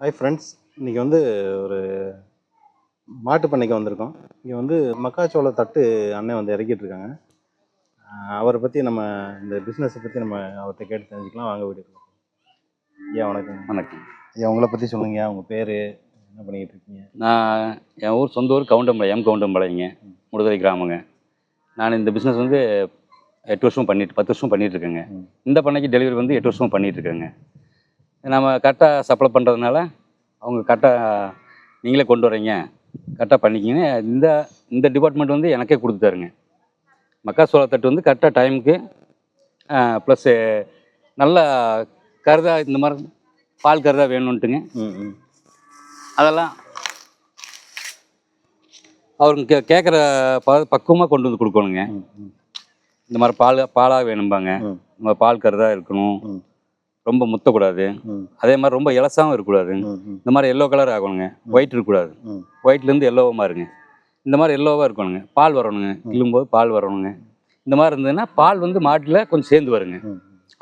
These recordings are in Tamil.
ஹாய் ஃப்ரெண்ட்ஸ் இன்றைக்கி வந்து ஒரு மாட்டு பண்ணைக்கு வந்திருக்கோம். இங்கே வந்து மக்காச்சோள தட்டு அண்ணன் வந்து இறக்கிட்டு இருக்காங்க. அவரை பற்றி நம்ம இந்த பிஸ்னஸை பற்றி நம்ம அவர்கிட்ட கேட்டு தெரிஞ்சுக்கலாம். வாங்க வீடியோ ஐயா வணக்கம். வணக்கம். ஐயா உங்களை பற்றி சொல்லுங்க. உங்கள் பேர் என்ன பண்ணிக்கிட்டு இருக்கீங்க? நான் என் ஊர் சொந்த ஊர் கவுண்டம்பாளையம் எம் கவுண்டம்பாளையங்க. முடுதலை கிராமங்க. நான் இந்த பிஸ்னஸ் வந்து எட்டு வருஷம் பண்ணிட்டு பத்து வருஷம் பண்ணிட்டு இருக்கேங்க. இந்த பண்ணைக்கு டெலிவரி வந்து எட்டு வருஷம் பண்ணிட்டு இருக்கேங்க. நம்ம கரெக்டாக சப்ளை பண்ணுறதுனால அவங்க கரெக்டாக நீங்களே கொண்டு வரீங்க கரெக்டாக பண்ணிக்கிங்க. இந்த இந்த டிபார்ட்மெண்ட் வந்து எனக்கே கொடுத்துட்டாருங்க மக்காசோள தட்டு வந்து கரெக்டாக டைமுக்கு ப்ளஸ்ஸு நல்ல கருதா இந்த மாதிரி பால் கருதா ம் அதெல்லாம் அவருங்க கே கேட்குற ப பக்குவமாக கொண்டு வந்து கொடுக்கணுங்க. இந்த மாதிரி பால் பாலாக வேணும்பாங்க. ம். நம்ம பால் கருதாக இருக்கணும். ரொம்ப முத்தக்கூடாது. அதே மாதிரி ரொம்ப இலசாவும் இருக்கக்கூடாது. இந்த மாதிரி எல்லோ கலர் ஆகணுங்க. ஒயிட் இருக்கக்கூடாது. ஒயிட்லேருந்து எல்லோவாக இருங்க இந்த மாதிரி எல்லோவாக இருக்கணுங்க. பால் வரணுங்க. கிள்ளும்போது பால் வரணுங்க. இந்த மாதிரி இருந்ததுன்னா பால் வந்து மாட்டில் கொஞ்சம் சேர்ந்து வருங்க.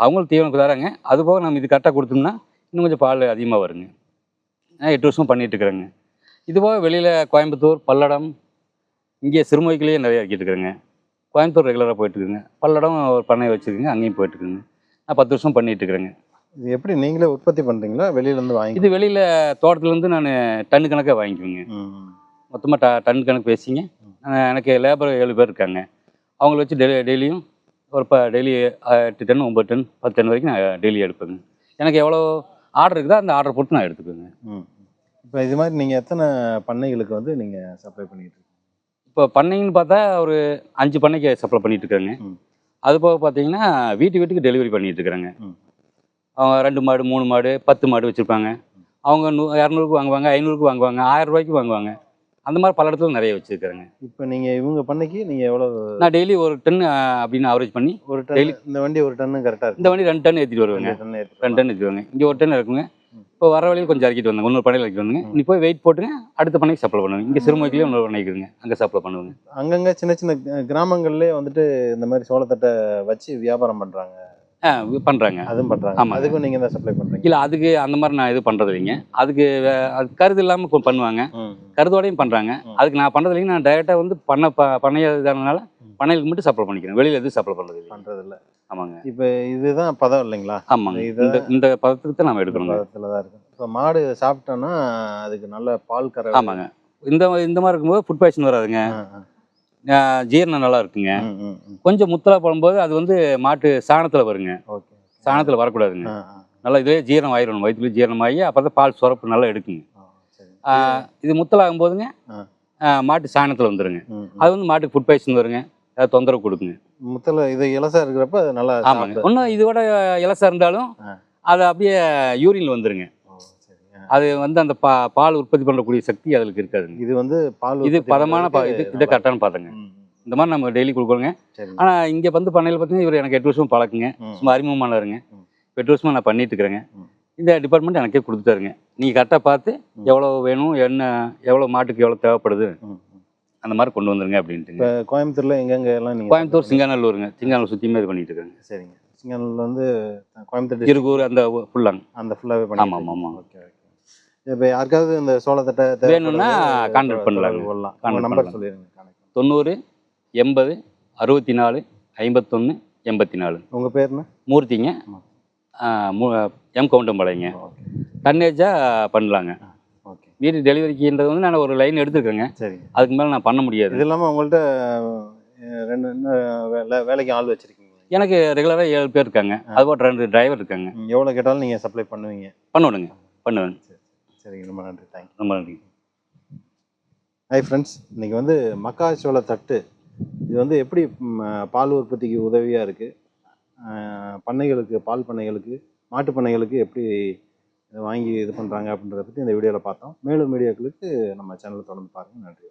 அவங்களும் தீவனம் தராங்க. அதுபோக நம்ம இது கரெக்டாக கொடுத்தோம்னா இன்னும் கொஞ்சம் பால் அதிகமாக வருங்க. நான் எட்டு வருஷம் பண்ணிட்டு இருக்கிறேங்க. இதுபோக வெளியில் கோயம்புத்தூர் பல்லடம் இங்கே சிறுமுகைக்குள்ளேயே நிறைய இருக்கிட்டு இருக்கிறேங்க. கோயம்புத்தூர் ரெகுலராக போயிட்டுருக்குங்க பல்லடம் ஒரு பண்ணை வச்சுருக்குங்க. அங்கேயும் போயிட்டுருக்குங்க நான் பத்து வருஷம் பண்ணிட்டு இருக்கிறேங்க. இது எப்படி நீங்களே உற்பத்தி பண்ணுறீங்களா வெளியிலேருந்து வாங்கி இது வெளியில் தோட்டத்துலேருந்து நான் டன் கணக்காக வாங்கிக்குவேங்க. மொத்தமாக ட டன் கணக்கு பேசிங்க. எனக்கு லேபர் ஏழு பேர் இருக்காங்க. அவங்கள வச்சு டெய்லி டெய்லியும் ஒரு இப்போ டெய்லி எட்டு டன் ஒம்பது டன் பத்து டன் வரைக்கும் நான் டெய்லி எடுப்பேங்க. எனக்கு எவ்வளோ ஆர்டர் இருக்குதோ அந்த ஆர்டர் பொறுத்து நான் எடுத்துக்குவேங்க. ம். இப்போ இது மாதிரி நீங்கள் எத்தனை பண்ணைகளுக்கு வந்து நீங்கள் சப்ளை பண்ணிட்டு இருக்கீங்க? இப்போ பண்ணைங்கன்னு பார்த்தா ஒரு அஞ்சு பண்ணைக்கு சப்ளை பண்ணிட்டு இருக்காங்க. அது போக பார்த்தீங்கன்னா வீட்டு வீட்டுக்கு டெலிவரி பண்ணிட்டு இருக்கிறாங்க. அவங்க ரெண்டு மாடு மூணு மாடு பத்து மாடு வச்சுருப்பாங்க. அவங்க நூ இரநூறுக்கு வாங்குவாங்க ஐநூறுக்கு வாங்குவாங்க ஆயிரம் ரூபாய்க்கு வாங்குவாங்க. அந்த மாதிரி பல இடத்துல நிறைய வச்சுருக்காங்க இப்போ நீங்கள் இவங்க பண்ணைக்கு நீங்கள் எவ்வளோ நான் டெய்லி ஒரு டன் அப்படின்னு ஆவரேஜ் பண்ணி ஒரு டன் Daily- இந்த வண்டி ஒரு டன்னு கரெக்டாக இருக்கு இந்த வண்டி ரெண்டு டன் ஏற்றிட்டு வருவேங்க. ரெண்டு டன் டன் எடுத்துவாங்க இங்கே ஒரு டன் இருக்குங்க. இப்போ வர வழியில் கொஞ்சம் இறக்கிட்டு வந்தாங்க இன்னொரு பண்ணையில் இறக்கிட்டு வந்தாங்க. நீ போய் வெயிட் போட்டுங்க. அடுத்த பண்ணைக்கு சப்ளை பண்ணுவாங்க. இங்கே சிறுமுகைக்குலேயே இன்னொரு பண்ணை இருக்குங்க. அங்கே சப்ளை பண்ணுவாங்க. அங்கங்க சின்ன சின்ன கிராமங்கள்லயே வந்துட்டு இந்த மாதிரி சோளத்தட்டை வச்சு வியாபாரம் பண்றாங்க. ஆ பண்ணுறாங்க அதுவும் பண்றாங்க. ஆமாங்க. அதுக்கும் நீங்க தான் சப்ளை பண்றீங்க. இல்லை அதுக்கு அந்த மாதிரி நான் இது பண்ணுறது இல்லைங்க அதுக்கு அது கருது இல்லாமல் பண்ணுவாங்க. கருதோடையும் பண்ணுறாங்க. அதுக்கு நான் பண்ணுறது இல்லைங்க நான் டைரெக்டாக வந்து பண்ண ப பண்ணைய இதானனால ம். பண்ணைகளுக்கு மட்டும் சப்ளை பண்ணிக்கிறேன். வெளியில் எதுவும் சப்ளை பண்ணுறது இல்லை பண்றது இல்ல ஆமாங்க. இப்போ இதுதான் பதம் இல்லைங்களா? ஆமாங்க. இந்த இந்த பதத்துக்கு தான் நம்ம எடுக்கணுங்க பதத்துல தான் இருக்கு. இப்போ மாடு சாப்பிட்டோன்னா அதுக்கு நல்ல பால் கரை ஆமாங்க. இந்த இந்த மாதிரி இருக்கும்போது ஃபுட் பாய்சன் வராதுங்க. ஜீரணம் நல்லா இருக்குங்க. கொஞ்சம் முத்தலா போடும்போது அது வந்து மாட்டு சாணத்தில் வருங்க சாணத்தில் வரக்கூடாதுங்க. நல்லா இதுவே ஜீரணம் ஆயிடணும் வயிற்றுல ஜீரணமாகி அப்போ தான் பால் சுரப்பு நல்லா எடுக்குங்க இது முத்தலாகும் போதுங்க மாட்டு சாணத்தில் ம். அது வந்து மாட்டுக்கு ஃபுட் பாய்சன் வருங்க ஏதாவது தொந்தரவு கொடுக்குங்க முத்தல இது இலசா இருக்கிறப்ப நல்லா ஆமாங்க. இன்னும் இதோட இலசா இருந்தாலும். அது அப்படியே யூரின்ல வந்துருங்க. அது வந்து அந்த பா பால் உற்பத்தி பண்ணக்கூடிய சக்தி அதுக்கு இருக்காதுங்க இது வந்து பால் இது பதமான பா இது இதை கரெக்டான பாத்தங்க ம். இந்த மாதிரி நம்ம டெய்லி கொடுக்குறோங்க ஆனால் இங்கே வந்து பண்ணையில் பார்த்தீங்கன்னா இவர் எனக்கு எட்டு வருஷம் பழக்குங்க. சும்மா அறிமுகமானவருங்க. எட்டு வருஷமா நான் பண்ணிட்டு இருக்கிறேங்க. இந்த டிபார்ட்மெண்ட் எனக்கே கொடுத்துட்டாருங்க. நீங்கள் கரெக்டாக பார்த்து. எவ்வளோ வேணும் என்ன எவ்வளோ மாட்டுக்கு எவ்வளோ தேவைப்படுது. அந்த மாதிரி கொண்டு வந்துருங்க அப்படின்ட்டுங்க. இப்போ கோயம்புத்தூர்ல எங்கெங்க எல்லாம் கோயம்புத்தூர் சிங்காநல்லூருங்க. சிங்காநல்லூர் சுற்றியுமே இது பண்ணிட்டு இருக்காங்க. சரிங்க. சிங்கனூர்ல வந்து கோயம்புத்தூர் இருகூர் அந்த ஃபுல்லாங்க. அந்த ஃபுல்லாவே ஆமா, ஆமா, ஆமா. Okay okay. இப்போ யாருக்காவது இந்த சோளத்தட்டை வேணும்னா தொடர்பு பண்ணலாங்க. கொள்ளலாம் நம்பர் பண்ணலாம். சொல்லிடுங்க. பண்ணலாம். தொண்ணூறு எண்பது அறுபத்தி நாலு ஐம்பத்தொன்று எண்பத்தி நாலு உங்க பேருண்ணா மூர்த்திங்க எம் கவுண்டம்பாளையங்க. டன்னேஜாக பண்ணலாங்க. ஓகே. வீட்டு டெலிவரிக்குன்றது வந்து நான் ஒரு லைன் எடுத்துருக்கேங்க சரிங்க அதுக்கு மேலே நான் பண்ண முடியாது. இது இல்லாம உங்கள்ட்ட அஹ், ரெண்டு வேலை வேலைக்கு ஆள் வச்சிருக்கீங்க. எனக்கு ரெகுலராக ஏழு பேர் இருக்காங்க. அதுபோல் ரெண்டு டிரைவர் இருக்காங்க. ம், எவ்வளவு கேட்டாலும் நீங்க சப்ளை பண்ணுவீங்க. பண்ணுவேனுங்க. பண்ணுவேன் சரிங்க ரொம்ப நன்றி. தேங்க்யூ ரொம்ப நன்றி. ஹாய் ஃப்ரெண்ட்ஸ் இன்னைக்கு வந்து மக்காச்சோள தட்டு. இது வந்து எப்படி பால் உற்பத்திக்கு உதவியாக இருக்குது பண்ணைகளுக்கு பால் பண்ணைகளுக்கு மாட்டு பண்ணைகளுக்கு எப்படி வாங்கி இது பண்ணுறாங்க அப்படின்றத பற்றி இந்த வீடியோவில் பார்த்தோம். மேலும் வீடியோக்களுக்கு நம்ம சேனலை தொடர்ந்து பாருங்கள் நன்றி.